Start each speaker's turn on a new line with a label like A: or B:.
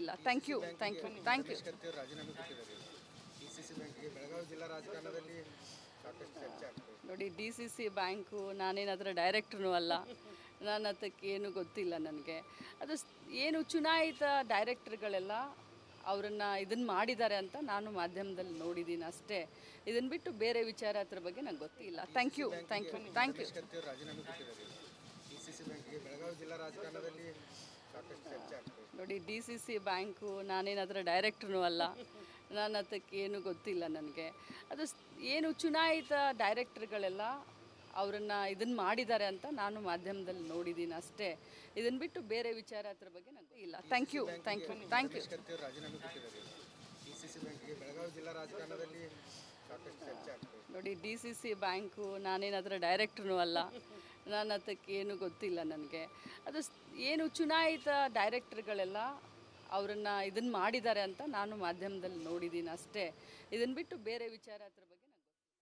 A: ಇಲ್ಲ. Thank you thank you thank you ನೋಡಿ D C C bank ನಾನೇನು ಅದರ ಡೈರೆಕ್ಟ್ರೂ ಅಲ್ಲ. ನಾನು ಅದಕ್ಕೆ ಏನು ಗೊತ್ತಿಲ್ಲ ನನಗೆ. ಅದು ಏನು ಚುನಾಯಿತ ಡೈರೆಕ್ಟರ್ಗಳೆಲ್ಲ ಅವರನ್ನು ಇದನ್ನು ಮಾಡಿದ್ದಾರೆ ಅಂತ ನಾನು ಮಾಧ್ಯಮದಲ್ಲಿ ನೋಡಿದ್ದೀನಿ ಅಷ್ಟೇ. ಇದನ್ನು ಬಿಟ್ಟು ಬೇರೆ ವಿಚಾರ ಅದ್ರ ಬಗ್ಗೆ ನಂಗೆ ಗೊತ್ತಿಲ್ಲ. Thank you thank you thank you ನೋಡಿ ಡಿ ಸಿ ಸಿ ಬ್ಯಾಂಕು ನಾನೇನಾದರೂ ಡೈರೆಕ್ಟ್ರೂ ಅಲ್ಲ. ನಾನು ಅದಕ್ಕೆ ಏನು ಗೊತ್ತಿಲ್ಲ ನನಗೆ. ಅದು ಏನು ಚುನಾಯಿತ ಡೈರೆಕ್ಟ್ರ್ಗಳೆಲ್ಲ ಅವರನ್ನು ಇದನ್ನು ಮಾಡಿದ್ದಾರೆ ಅಂತ ನಾನು ಮಾಧ್ಯಮದಲ್ಲಿ ನೋಡಿದ್ದೀನಿ ಅಷ್ಟೇ. ಇದನ್ನು ಬಿಟ್ಟು ಬೇರೆ ವಿಚಾರ ಅದ್ರ ಬಗ್ಗೆ ನನಗೆ ಇಲ್ಲ thank you thank you thank you ನೋಡಿ ಡಿ ಸಿ ಸಿ ಬ್ಯಾಂಕು ನಾನೇನಾದರೂ ಡೈರೆಕ್ಟ್ರೂ ಅಲ್ಲ. ನಾನು ಅದಕ್ಕೆ ಏನು ಗೊತ್ತಿಲ್ಲ ನನಗೆ. ಅದು ಏನು ಚುನಾಯಿತ ಡೈರೆಕ್ಟ್ರ್ಗಳೆಲ್ಲ ಅವರನ್ನು ಇದನ್ನು ಮಾಡಿದ್ದಾರೆ ಅಂತ ನಾನು ಮಾಧ್ಯಮದಲ್ಲಿ ನೋಡಿದ್ದೀನಿ ಅಷ್ಟೇ. ಇದನ್ನು ಬಿಟ್ಟು ಬೇರೆ ವಿಚಾರ ಅದ್ರ ಬಗ್ಗೆ